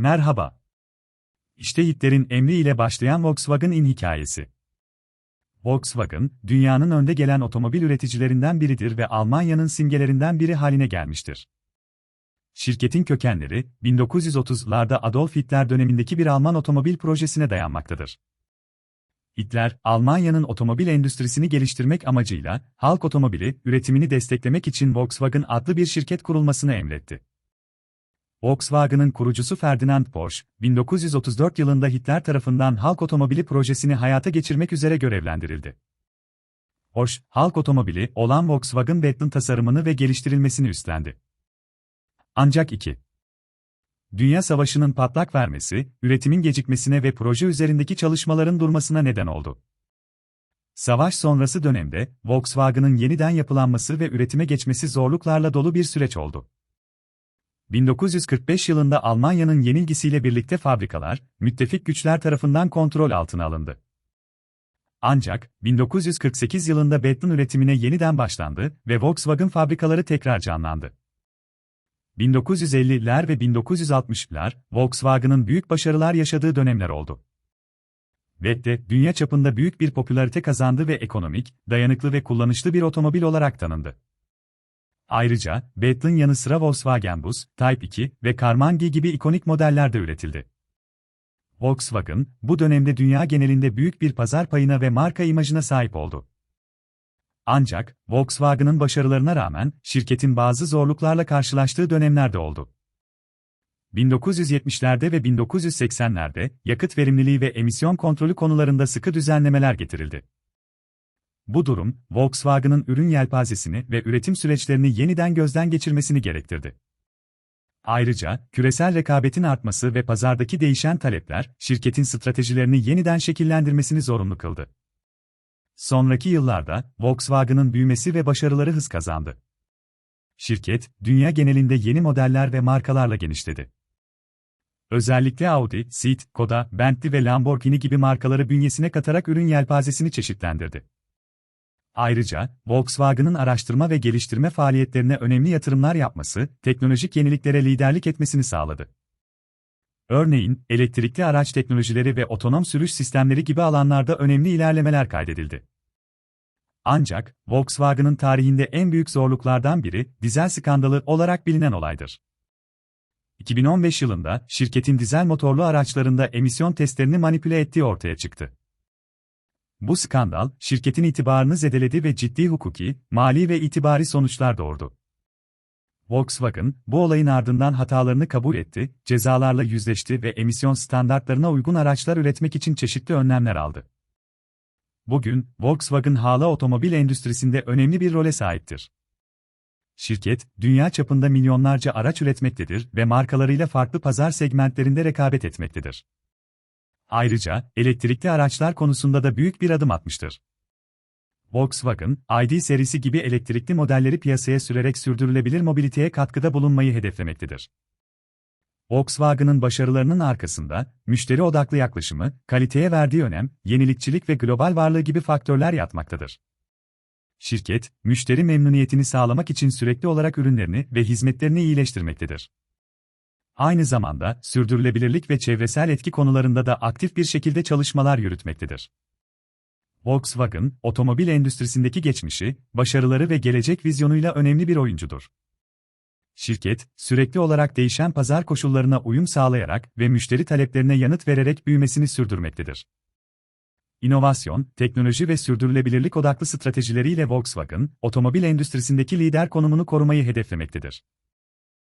Merhaba. İşte Hitler'in emriyle başlayan Volkswagen'in hikayesi. Volkswagen, dünyanın önde gelen otomobil üreticilerinden biridir ve Almanya'nın simgelerinden biri haline gelmiştir. Şirketin kökenleri, 1930'larda Adolf Hitler dönemindeki bir Alman otomobil projesine dayanmaktadır. Hitler, Almanya'nın otomobil endüstrisini geliştirmek amacıyla, halk otomobili üretimini desteklemek için Volkswagen adlı bir şirket kurulmasını emretti. Volkswagen'ın kurucusu Ferdinand Porsche, 1934 yılında Hitler tarafından halk otomobili projesini hayata geçirmek üzere görevlendirildi. Porsche, halk otomobili olan Volkswagen Beetle tasarımını ve geliştirilmesini üstlendi. Ancak 2. Dünya Savaşı'nın patlak vermesi, üretimin gecikmesine ve proje üzerindeki çalışmaların durmasına neden oldu. Savaş sonrası dönemde, Volkswagen'ın yeniden yapılanması ve üretime geçmesi zorluklarla dolu bir süreç oldu. 1945 yılında Almanya'nın yenilgisiyle birlikte fabrikalar, müttefik güçler tarafından kontrol altına alındı. Ancak, 1948 yılında Beetle üretimine yeniden başlandı ve Volkswagen fabrikaları tekrar canlandı. 1950'ler ve 1960'lar, Volkswagen'ın büyük başarılar yaşadığı dönemler oldu. Ve de, dünya çapında büyük bir popülarite kazandı ve ekonomik, dayanıklı ve kullanışlı bir otomobil olarak tanındı. Ayrıca, Beetle'ın yanı sıra Volkswagen Bus, Type 2 ve Karmangi gibi ikonik modeller de üretildi. Volkswagen, bu dönemde dünya genelinde büyük bir pazar payına ve marka imajına sahip oldu. Ancak, Volkswagen'ın başarılarına rağmen, şirketin bazı zorluklarla karşılaştığı dönemlerde oldu. 1970'lerde ve 1980'lerde, yakıt verimliliği ve emisyon kontrolü konularında sıkı düzenlemeler getirildi. Bu durum, Volkswagen'ın ürün yelpazesini ve üretim süreçlerini yeniden gözden geçirmesini gerektirdi. Ayrıca, küresel rekabetin artması ve pazardaki değişen talepler, şirketin stratejilerini yeniden şekillendirmesini zorunlu kıldı. Sonraki yıllarda, Volkswagen'ın büyümesi ve başarıları hız kazandı. Şirket, dünya genelinde yeni modeller ve markalarla genişledi. Özellikle Audi, Seat, Skoda, Bentley ve Lamborghini gibi markaları bünyesine katarak ürün yelpazesini çeşitlendirdi. Ayrıca, Volkswagen'ın araştırma ve geliştirme faaliyetlerine önemli yatırımlar yapması, teknolojik yeniliklere liderlik etmesini sağladı. Örneğin, elektrikli araç teknolojileri ve otonom sürüş sistemleri gibi alanlarda önemli ilerlemeler kaydedildi. Ancak, Volkswagen'ın tarihinde en büyük zorluklardan biri, dizel skandalı olarak bilinen olaydır. 2015 yılında, şirketin dizel motorlu araçlarında emisyon testlerini manipüle ettiği ortaya çıktı. Bu skandal, şirketin itibarını zedeledi ve ciddi hukuki, mali ve itibari sonuçlar doğurdu. Volkswagen, bu olayın ardından hatalarını kabul etti, cezalarla yüzleşti ve emisyon standartlarına uygun araçlar üretmek için çeşitli önlemler aldı. Bugün, Volkswagen hala otomobil endüstrisinde önemli bir role sahiptir. Şirket, dünya çapında milyonlarca araç üretmektedir ve markalarıyla farklı pazar segmentlerinde rekabet etmektedir. Ayrıca, elektrikli araçlar konusunda da büyük bir adım atmıştır. Volkswagen, ID serisi gibi elektrikli modelleri piyasaya sürerek sürdürülebilir mobiliteye katkıda bulunmayı hedeflemektedir. Volkswagen'ın başarılarının arkasında, müşteri odaklı yaklaşımı, kaliteye verdiği önem, yenilikçilik ve global varlığı gibi faktörler yatmaktadır. Şirket, müşteri memnuniyetini sağlamak için sürekli olarak ürünlerini ve hizmetlerini iyileştirmektedir. Aynı zamanda, sürdürülebilirlik ve çevresel etki konularında da aktif bir şekilde çalışmalar yürütmektedir. Volkswagen, otomobil endüstrisindeki geçmişi, başarıları ve gelecek vizyonuyla önemli bir oyuncudur. Şirket, sürekli olarak değişen pazar koşullarına uyum sağlayarak ve müşteri taleplerine yanıt vererek büyümesini sürdürmektedir. İnovasyon, teknoloji ve sürdürülebilirlik odaklı stratejileriyle Volkswagen, otomobil endüstrisindeki lider konumunu korumayı hedeflemektedir.